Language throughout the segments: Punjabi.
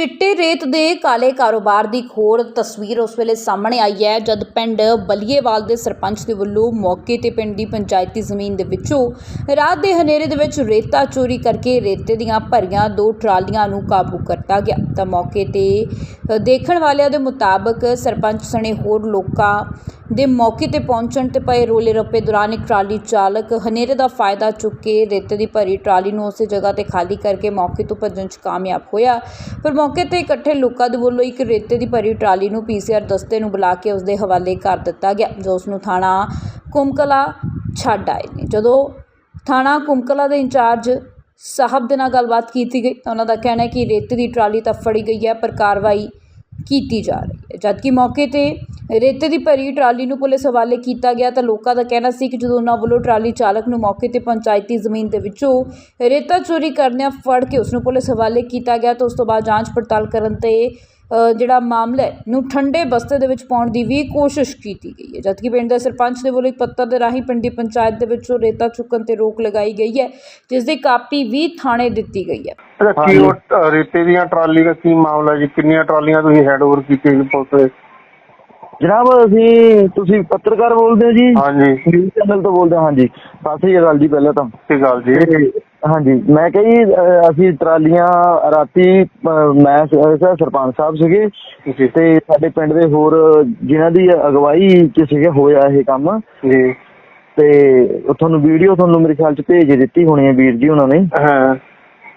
ਚਿੱਟੇ ਰੇਤ ਦੇ ਕਾਲੇ ਕਾਰੋਬਾਰ ਦੀ ਇੱਕ ਹੋਰ ਤਸਵੀਰ ਉਸ ਵੇਲੇ ਸਾਹਮਣੇ ਆਈ ਹੈ, ਜਦ ਪਿੰਡ ਬਲੀਏਵਾਲ ਦੇ ਸਰਪੰਚ ਦੇ ਵੱਲੋਂ ਮੌਕੇ ਤੇ ਪਿੰਡ ਦੀ ਪੰਚਾਇਤੀ ਜ਼ਮੀਨ ਦੇ ਵਿੱਚੋਂ ਰਾਤ ਦੇ ਹਨੇਰੇ ਦੇ ਵਿੱਚ ਰੇਤਾ ਚੋਰੀ ਕਰਕੇ ਰੇਤੇ ਦੀਆਂ ਭਰੀਆਂ ਦੋ ਟਰਾਲੀਆਂ ਨੂੰ ਕਾਬੂ ਕਰਤਾ ਗਿਆ। ਤਾਂ ਮੌਕੇ ਤੇ ਦੇਖਣ ਵਾਲਿਆਂ ਦੇ ਮੁਤਾਬਕ ਸਰਪੰਚ ਸਣੇ ਹੋਰ ਲੋਕਾਂ ਦੇ ਮੌਕੇ ਤੇ ਪਹੁੰਚਣ ਤੇ ਪਏ ਰੋਲੇ ਰੱਪੇ ਦੌਰਾਨ ਇੱਕ ਟਰਾਲੀ ਚਾਲਕ ਹਨੇਰੇ ਦਾ ਫਾਇਦਾ ਚੁੱਕ ਕੇ ਰੇਤੇ ਦੀ ਭਰੀ ਟਰਾਲੀ ਨੂੰ ਉਸੇ ਜਗ੍ਹਾ ਤੇ ਖਾਲੀ ਕਰਕੇ ਮੌਕੇ ਤੋਂ ਭੱਜਣ 'ਚ ਕਾਮਯਾਬ ਹੋਇਆ। ਪਰ ਮੌਕੇ ਤੇ ਇਕੱਠੇ ਲੋਕਾਂ ਦੇ ਵੱਲੋਂ ਇੱਕ ਰੇਤੇ ਦੀ ਭਰੀ ਟਰਾਲੀ ਨੂੰ ਪੀਸੀਆਰ ਦਸਤੇ ਨੂੰ ਬੁਲਾ ਕੇ ਉਸ ਦੇ ਹਵਾਲੇ ਕਰ ਦਿੱਤਾ ਗਿਆ, ਜੋ ਉਸ ਨੂੰ ਥਾਣਾ ਕੁਮਕਲਾ ਛੱਡ ਆਏ ਨੇ। ਜਦੋਂ ਥਾਣਾ ਕੁਮਕਲਾ ਦੇ ਇੰਚਾਰਜ ਸਾਹਿਬ ਦੇ ਨਾਲ ਗੱਲਬਾਤ ਕੀਤੀ ਗਈ ਤਾਂ ਉਹਨਾਂ ਦਾ ਕਹਿਣਾ ਹੈ ਕਿ ਰੇਤੇ ਦੀ ਟਰਾਲੀ ਤਾਂ ਫੜੀ ਗਈ ਹੈ, ਪਰ ਕਾਰਵਾਈ ਕੀਤੀ ਜਾ ਰਹੀ ਹੈ। ਜਦਕਿ ਮੌਕੇ ਤੇ ਰੇਤੇ ਦੀ ਭਰੀ ਟਰਾਲੀ ਨੂੰ ਪੁਲਿਸ ਹਵਾਲੇ ਕੀਤਾ ਗਿਆ ਤਾਂ ਲੋਕਾਂ ਦਾ ਕਹਿਣਾ ਸੀ ਕਿ ਜਦੋਂ ਉਹਨਾਂ ਵੱਲੋਂ ਟਰਾਲੀ ਚਾਲਕ ਨੂੰ ਮੌਕੇ ਤੇ ਪੰਚਾਇਤੀ ਜ਼ਮੀਨ ਦੇ ਵਿੱਚੋਂ ਰੇਤਾ ਚੋਰੀ ਕਰਦਿਆਂ ਫੜ ਕੇ ਉਸ ਨੂੰ ਪੁਲਿਸ ਹਵਾਲੇ ਕੀਤਾ ਗਿਆ ਤਾਂ ਉਸ ਤੋਂ ਬਾਅਦ ਜਾਂਚ ਪੜਤਾਲ ਕਰਨ ਤੇ ਜਿਹੜਾ ਮਾਮਲਾ ਹੈ ਨੂੰ ਠੰਡੇ ਬਸਤੇ ਦੇ ਵਿੱਚ ਪਾਉਣ ਦੀ ਵੀ ਕੋਸ਼ਿਸ਼ ਕੀਤੀ ਗਈ ਹੈ। ਜਦਕਿ ਪਿੰਡ ਦੇ ਸਰਪੰਚ ਦੇ ਵੱਲੋਂ ਇੱਕ ਪੱਤਰ ਦੇ ਰਾਹੀਂ ਪਿੰਡ ਦੀ ਪੰਚਾਇਤ ਦੇ ਵਿੱਚੋਂ ਰੇਤਾ ਚੁੱਕਣ ਤੇ ਰੋਕ ਲਗਾਈ ਗਈ ਹੈ ਜਿਸ ਦੀ ਕਾਪੀ ਵੀ ਥਾਣੇ ਦਿੱਤੀ ਗਈ ਹੈ। ਅੱਛਾ ਕੀ ਉਹ ਟ- ਰੇਤੇ ਦੀਆਂ ਟਰਾਲੀ ਦਾ ਕੀ ਮਾਮਲਾ ਜੀ? ਕਿੰਨੀਆਂ ਟਰਾਲੀਆਂ ਤੁਸੀਂ ਹੈਂਡਓਵਰ ਕੀਤੀਆਂ ਜੀ ਪੁਲਿਸ ਦੇ? ਜਨਾਬ ਅਸੀਂ ਤੁਸੀਂ ਪੱਤਰਕਾਰ ਬੋਲਦੇ ਹੋ ਜੀ? ਹਾਂਜੀ। ਨਿਊਜ਼ ਚੈਨਲ ਤੋਂ ਬੋਲਦੇ ਹਾਂ ਹਾਂਜੀ। ਸਤਿ ਸ੍ਰੀ ਅਕਾਲ ਜੀ ਪਹਿਲਾਂ ਤਾਂ। ਕੀ ਗੱਲ ਜੀ। ਤੇ ਹਾਂਜੀ ਮੈਂ ਕਿਹਾ ਜੀ ਅਹ, ਅਸੀਂ ਟਰਾਲੀਆਂ ਰਾਤੀ ਅਹ, ਮੈਂ ਸ- ਸਰ ਸਰਪੰਚ ਸਾਹਿਬ ਸੀਗੇ ਤੇ ਸਾਡੇ ਪਿੰਡ ਦੇ ਹੋਰ ਜਿਨ੍ਹਾਂ ਦੀ ਅਗਵਾਈ ਚ ਸੀਗੇ ਹੋਇਆ ਇਹ ਕੰਮ। ਜੀ। ਤੇ ਉਹ ਤੁਹਾਨੂੰ ਵੀਡੀਓ ਤੁਹਾਨੂੰ ਮੇਰੇ ਖਿਆਲ ਚ ਭੇਜ ਦਿੱਤੀ ਹੋਣੀ ਹੈ ਵੀਰ ਜੀ ਉਹਨਾਂ ਨੇ। ਹਾਂ।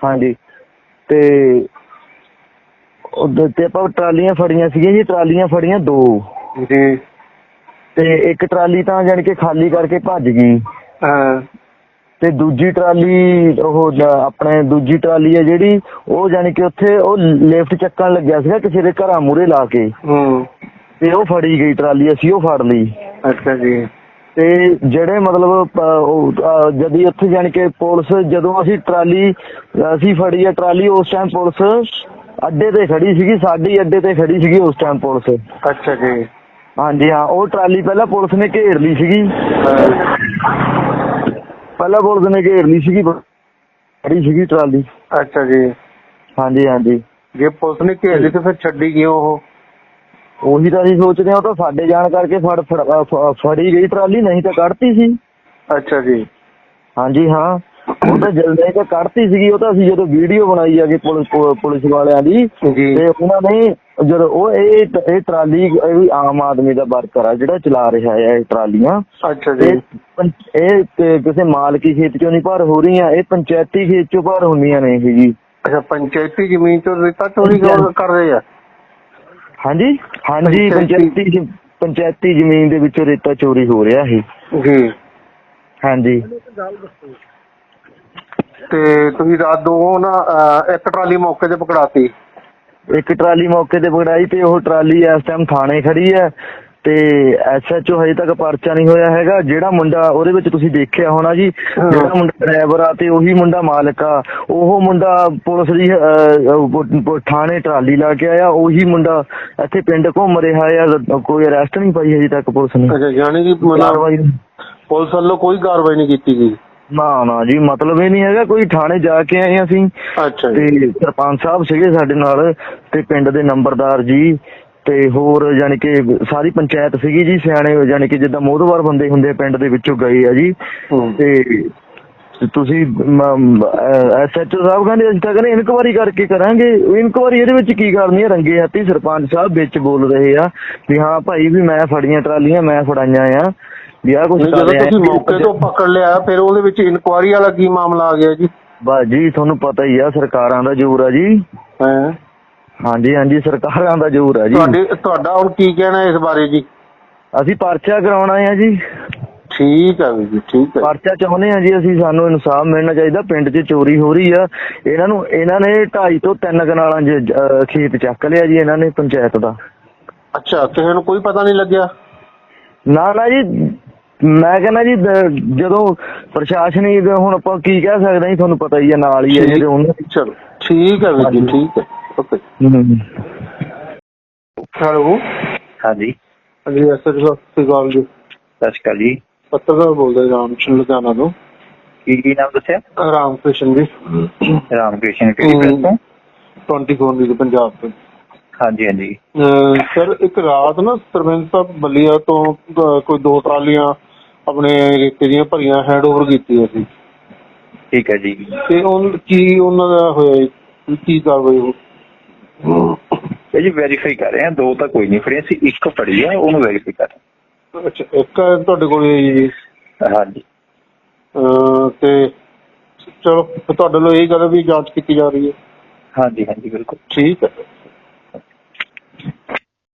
ਹਾਂਜੀ। ਤੇ ਉਹਦੇ ਤੇ ਆਪਾਂ ਟਰਾਲੀਆਂ ਫੜੀਆਂ ਸੀਗੀਆਂ ਜੀ ਟਰਾਲੀਆਂ ਫੜੀਆਂ ਦੋ। ਜੀ। ਤੇ ਇੱਕ ਟਰਾਲੀ ਤਾਂ ਜਾਣੀ ਕਿ ਖਾਲੀ ਕਰਕੇ ਭੱਜ ਗਈ। ਹਾਂ। ਤੇ ਦੂਜੀ ਟਰਾਲੀ ਉਹ ਜ- ਆਪਣੇ ਦੂਜੀ ਟਰਾਲੀ ਹੈ ਜਿਹੜੀ ਉਹ ਜਾਣੀ ਕਿ ਉੱਥੇ ਉਹ ਲਿਫਟ ਚੱਕਣ ਲੱਗਿਆ ਸੀਗਾ ਕਿਸੇ ਦੇ ਘਰਾਂ ਮੂਰੇ ਲਾ ਕੇ। ਹੂੰ। ਤੇ ਉਹ ਫੜੀ ਗਈ ਟਰਾਲੀ ਅਸੀਂ ਉਹ ਫੜ ਲਈ। ਅੱਛਾ ਜੀ। ਤੇ ਜਿਹੜੇ ਮਤਲਬ ਪ- ਉਹ, ਅਹ, ਜਦੀ ਉੱਥੇ ਜਾਣੀ ਕਿ ਪੁਲਿਸ ਜਦੋਂ ਅਸੀਂ ਟਰਾਲੀ ਅਸੀਂ ਫੜੀ ਹੈ ਟਰਾਲੀ ਉਸ ਟਾਈਮ ਪੁਲਿਸ ਅੱਡੇ ਤੇ ਖੜੀ ਸੀਗੀ ਸਾਡੀ ਅੱਡੇ ਤੇ ਖੜੀ ਸੀਗੀ ਉਸ ਟਾਈਮ ਪੁਲਿਸ। ਅੱਛਾ ਜੀ। ਹਾਂਜੀ ਹਾਂ ਉਹ ਟਰਾਲੀ ਪਹਿਲਾਂ ਪੁਲਿਸ ਨੇ ਘੇਰ ਲਈ ਸੀਗੀ। ਹਾਂ, ਪਹਿਲਾਂ ਪੁਲਿਸ ਨੇ ਘੇਰ ਲਈ ਸੀਗੀ ਖੜੀ ਸੀਗੀ ਟਰਾਲੀ। ਅੱਛਾ ਜੀ। ਹਾਂਜੀ ਹਾਂਜੀ। ਜੇ ਪੁਲਿਸ ਨੇ ਘੇਰ ਲਈ ਤੇ ਫਿਰ ਛੱਡੀ ਕਿਉਂ ਉਹ? ਉਹੀ ਤਾਂ ਅਸੀਂ ਸੋਚਦੇ ਹਾਂ ਉਹ ਤਾਂ ਸਾਡੇ ਜਾਣ ਕਰਕੇ ਫੜ ਫੜ- ਗਈ ਟਰਾਲੀ ਨਹੀਂ ਤਾਂ ਕੱਢਤੀ ਸੀ। ਅੱਛਾ ਜੀ। ਹਾਂਜੀ ਹਾਂ। ਉਹ ਤਾਂ ਜਲਦੀ ਤਾਂ ਕੱਢਤੀ ਸੀਗੀ ਉਹ ਤਾਂ ਅਸੀਂ ਜਦੋਂ ਵੀਡੀਓ ਬਣਾਈ ਆ ਕਿ ਪੁਲਿਸ ਪੁਲਿਸ ਵਾਲਿਆਂ ਦੀ ਜੀ। ਤੇ ਉਹਨਾਂ ਨੇ ਜਦੋਂ ਉਹ ਇਹ ਇਹ ਟਰਾਲੀ ਇਹ ਵੀ ਆਮ ਆਦਮੀ ਦਾ ਵਰਕਰ ਆ ਜਿਹੜਾ ਚਲਾ ਰਿਹਾ ਹੈ ਇਹ ਟਰਾਲੀਆਂ। ਅੱਛਾ ਜੀ। ਪੰ- ਇਹ ਤੇ ਕਿਸੇ ਮਾਲਕੀ ਖੇਤ ਚੋਂ ਨਹੀਂ ਭਰ ਹੋ ਰਹੀਆਂ ਇਹ ਪੰਚਾਇਤੀ ਖੇਤ ਚੋਂ ਭਰ ਹੁੰਦੀਆਂ ਨੇ ਇਹ ਜੀ। ਅੱਛਾ ਪੰਚਾਇਤੀ ਜ਼ਮੀਨ ਚੋਂ ਰੇਤਾ ਚੋਰੀ ਕਿਉਂ ਕਰ ਰਹੇ ਆ? ਹਾਂਜੀ? ਹਾਂਜੀ ਪੰਚਾਇਤੀ- ਪੰਚਾਇਤੀ ਜ਼ਮੀਨ ਦੇ ਵਿੱਚੋਂ ਰੇਤਾ ਚੋਰੀ ਹੋ ਰਿਹਾ ਇਹ। ਜੀ। ਹਾਂਜੀ। ਤੇ ਤੁਸੀਂ ਰਾਤ ਨੂੰ ਨਾ ਅਹ, ਇੱਕ ਟਰਾਲੀ ਮੌਕੇ ਤੇ ਪਕੜਾਤੀ। ਇੱਕ ਟਰਾਲੀ ਮੌਕੇ ਤੇ ਪਕੜਾਈ ਤੇ ਉਹ ਟਰਾਲੀ ਇਸ ਟਾਈਮ ਥਾਣੇ ਖੜੀ ਹੈ ਤੇ ਐਸਐਚਓ ਹਜੇ ਤੱਕ ਪਰਚਾ ਨਹੀਂ ਹੋਇਆ ਹੈਗਾ। ਜਿਹੜਾ ਮੁੰਡਾ ਉਹਦੇ ਵਿੱਚ ਤੁਸੀਂ ਦੇਖਿਆ ਹੋਣਾ ਜੀ। ਜਿਹੜਾ ਮੁੰਡਾ ਡਰਾਈਵਰ ਆ ਤੇ ਉਹੀ ਮੁੰਡਾ ਮਾਲਕ ਆ। ਉਹ ਮੁੰਡਾ ਪੁਲਿਸ ਦੀ ਅਹ, ਥਾਣੇ ਟਰਾਲੀ ਲਾ ਕੇ ਆਇਆ। ਉਹੀ ਮੁੰਡਾ ਇੱਥੇ ਪਿੰਡ ਘੁੰਮ ਰਿਹਾ ਆ। ਕੋਈ ਅਰੈਸਟ ਨਹੀਂ ਪਾਈ ਹਜੇ ਤੱਕ ਪੁਲਿਸ ਨੇ। ਅੱਛਾ ਯਾਨੀ ਕਿ ਮਤਲਬ ਕਾਰਵਾਈ ਪੁਲਿਸ ਵੱਲੋਂ ਕੋਈ ਕਾਰਵਾਈ ਨਹੀਂ ਕੀਤੀ ਗਈ? ਨਾ ਨਾ ਜੀ ਮਤਲਬ ਇਹ ਨਹੀਂ ਹੈਗਾ ਕੋਈ ਥਾਣੇ ਜਾ ਕੇ ਆਏ ਹਾਂ ਅਸੀਂ। ਅੱਛਾ ਜੀ। ਤੇ ਸਰਪੰਚ ਸਾਹਿਬ ਸੀਗੇ ਸਾਡੇ ਨਾਲ ਤੇ ਪਿੰਡ ਦੇ ਨੰਬਰਦਾਰ ਜੀ ਤੇ ਹੋਰ ਯਾਨੀ ਕਿ ਸਾਰੀ ਪੰਚਾਇਤ ਸੀਗੀ ਜੀ ਸਿਆਣੇ ਯਾਨੀ ਕਿ ਜਿੱਦਾਂ ਮੋਹਦਵਾਰ ਬੰਦੇ ਹੁੰਦੇ ਆ ਪਿੰਡ ਦੇ ਵਿੱਚੋਂ ਗਏ ਆ ਜੀ। ਹੂੰ। ਤੇ ਤੇ ਤੁਸੀਂ ਐਸਐਚਓ ਸਾਹਿਬ ਕਹਿੰਦੇ ਅਸੀਂ ਤਾਂ ਕਹਿੰਦੇ ਇਨਕੁਆਰੀ ਕਰਕੇ ਕਰਾਂਗੇ। ਇਨਕੁਆਰੀ ਇਹਦੇ ਵਿੱਚ ਕੀ ਕਰਨੀ ਹੈ ਰੰਗੇ ਹੱਥੀ ਸਰਪੰਚ ਸਾਹਿਬ ਵਿੱਚ ਬੋਲ ਰਹੇ ਆ ਵੀ ਹਾਂ ਭਾਈ ਵੀ ਮੈਂ ਫੜੀਆਂ ਟਰਾਲੀਆਂ ਮੈਂ ਫੜਾਈਆਂ ਆ। ਵੀ ਆ ਕੁਝ ਜਦੋਂ ਤੁਸੀਂ ਮੌਕੇ ਤੋਂ ਪਕੜ ਲਿਆ ਫਿਰ ਉਹਦੇ ਵਿੱਚ ਇਨਕੁਆਰੀ ਵਾਲਾ ਕੀ ਮਾਮਲਾ ਆ ਗਿਆ ਜੀ? ਬਾਜੀ ਤੁਹਾਨੂੰ ਪਤਾ ਹੀ ਆ ਸਰਕਾਰਾਂ ਦਾ ਜ਼ੋਰ ਆ ਜੀ। ਹਾਂ? ਹਾਂਜੀ ਹਾਂਜੀ ਸਰਕਾਰਾਂ ਦਾ ਜ਼ੋਰ ਆ ਜੀ। ਤੁਹਾਡੇ ਤੁਹਾਡਾ ਹੁਣ ਕੀ ਕਹਿਣਾ ਇਸ ਬਾਰੇ ਜੀ? ਅਸੀਂ ਪਰਚਾ ਕਰਾਉਣਾ ਆ ਜੀ। ਠੀਕ ਵੀ ਜੀ ਠੀਕ ਹੈ ਪਰਚਾ ਚਾਹੁੰਦੇ ਆ ਜੀ ਅਸੀਂ ਸਾਨੂੰ ਇਨਸਾਫ ਮਿਲਣਾ ਚਾਹੀਦਾ ਪਿੰਡ 'ਚ ਚੋਰੀ ਹੋ ਰਹੀ ਆ। ਇਹਨਾਂ ਨੂੰ ਇਹਨਾਂ ਨੇ 2.5 ਤੋਂ 3 ਕਨਾਲਾਂ 'ਚ ਅਹ, ਖੇਤ ਚੱਕ ਲਿਆ ਜੀ ਇਹਨਾਂ ਨੇ ਪੰਚਾਇਤ ਦਾ। ਅੱਛਾ ਕਿਸੇ ਨੂੰ ਕੋਈ ਪਤਾ ਨਹੀਂ ਲੱਗਿਆ? ਨਾ ਨਾ ਜੀ ਮੈਂ ਕਹਿੰਦਾ ਜੀ ਦ- ਜਦੋਂ ਪ੍ਰਸ਼ਾਸਨੀ ਦੇ ਹੁਣ ਆਪਾਂ ਕੀ ਕਹਿ ਸਕਦੇ ਹਾਂ ਜੀ ਤੁਹਾਨੂੰ ਪਤਾ ਹੀ ਆ ਨਾਲ ਹੀ ਆ ਜਿਹੜੇ ਉਹਨਾਂ ਚਲੋ ਠੀਕ ਹੈ ਜੀ ਠੀਕ ਹੈ ਓਕੇ। ਹੈਲੋ। ਹਾਂਜੀ। ਜੀ ਸਤਿ ਗੱਲ ਜੀ। ਸਤਿ ਸ਼੍ਰੀ ਅਕਾਲ ਜੀ। ਪੱਤਰਕਾਰ ਬੋਲਦਾ ਰਾਮ ਚੰਦ ਲੁਧਿਆਣਾ ਤੋਂ। ਕੀ ਕੀ ਨਾਮ ਦੱਸਿਆ? ਰਾਮ ਕ੍ਰਿਸ਼ਨ ਜੀ। ਰਾਮ ਕ੍ਰਿਸ਼ਨ ਕਿਹੜੀ press ਤੋਂ? 24 ਨਿਊਜ਼ ਪੰਜਾਬ ਤੋਂ। ਹਾਂਜੀ ਹਾਂਜੀ। ਸਰ ਇੱਕ ਰਾਤ ਨਾ ਸਰਪੰਚ ਸਾਹਿਬ ਬੱਲੀਆ ਤੋਂ ਅਹ, ਕੋਈ ਦੋ ਟਰਾਲੀਆਂ ਆਪਣੇ ਰੇਤੇ ਦੀਆਂ ਭਰੀਆਂ ਹੈਂਡਓਵਰ ਕੀਤੀਆਂ ਸੀ। ਠੀਕ ਹੈ ਜੀ। ਤੇ ਉਹ ਕੀ ਉਹਨਾਂ ਦਾ ਹੋਇਆ ਜੀ? ਕੀ ਕਾਰਵਾਈ ਹੋ ਇਹ ਜੀ ਵੈਰੀਫਾਈ ਕਰ ਰਹੇ ਹਾਂ ਦੋ ਤਾਂ ਕੋਈ ਨਹੀਂ ਫੜੀ ਅਸੀਂ ਇੱਕ ਫੜੀ ਆ ਉਹਨੂੰ ਵੈਰੀਫਾਈ ਕਰ ਰਹੇ ਅੱਛਾ ਇੱਕ ਹੈ ਤੁਹਾਡੇ ਕੋਲ ਜੀ ਹਾਂ। ਹਾਂਜੀ। ਅਹ, ਤੇ ਚਲੋ ਤੁਹਾਡੇ ਵੱਲੋਂ ਇਹ ਗੱਲ ਵੀ ਜਾਂਚ ਕੀਤੀ ਜਾ ਰਹੀ ਹੈ। ਹਾਂਜੀ ਹਾਂਜੀ ਬਿਲਕੁਲ। ਠੀਕ ਹੈ।